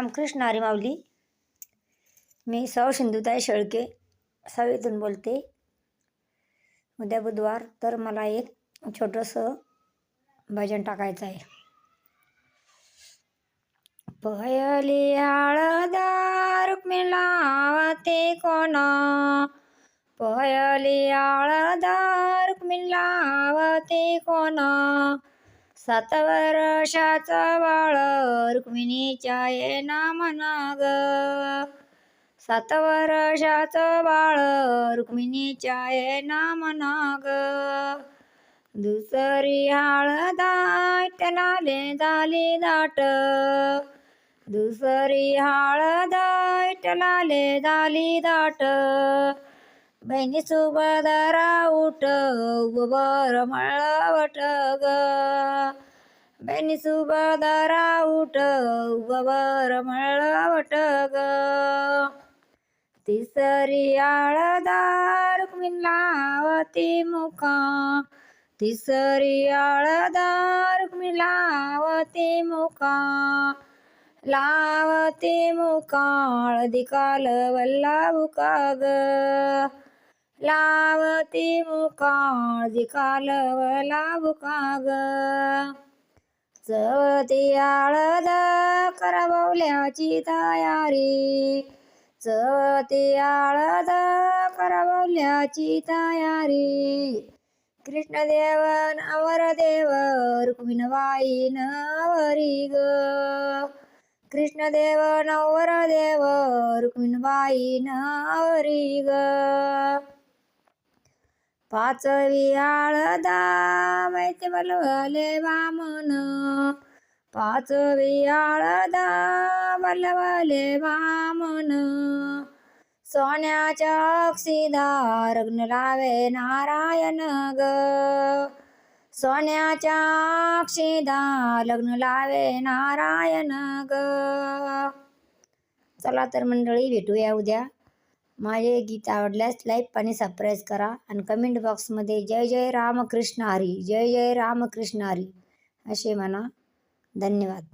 रामकृष्ण हरी माऊली मी सौ सिंधुताई शेळके सवेतून बोलते. उद्या बुधवार तर मला एक छोटंसं भजन टाकायचं आहे. पयली आळदा रुक्मिणी लावते कोण? पयली आळदा रुक्मिणी लावते कोण? सात वर्षाचं बाळ रुक्मिणीच्या ये नाम ग. सात वर्षाचं बाळ रुक्मिणीच्या ये नाम ग. दुसरी हळदा विठ्ठलाले झाली दाट. दुसरी हळदा विठ्ठलाले झाली दाट. बहिणी सुभदरा उठ उबर मळवट ग. बहिणी सुभदरा उठ उबर मळवट ग. तिसरी आळदार रुक्मिणी लावती मुखा. तिसरी आळदार रुक्मिणी लावती मुखा. लावते मुकाळ दिकाल वल्ला बुका ग. लावते मुकाळजी दिकाल वल्ला बुका ग चवती आळद करवल्याची तयारी. चवती आळद करवल्याची तयारी. कृष्णदेव नवर रुक्मिणबाई नवरी ग. कृष्णदेव नवरदेव रुक्मिणबाई नवरी ग. पाचवी आळदा वैते बलवले वामन. पाचवी आळदा बलवले वामन. सोन्याच्या अक्षीदार रग्न लावे नारायण ग. सोन्याच्या अक्षीदा लग्न लावे नारायण ग. चला तर मंडळी भेटूया उद्या. माझे गीत आवडल्यास लाईक आणि सबस्क्राईब करा. आणि कमेंट बॉक्समध्ये जय जय रामकृष्ण हरी जय जय रामकृष्ण हरी असे म्हणा. धन्यवाद.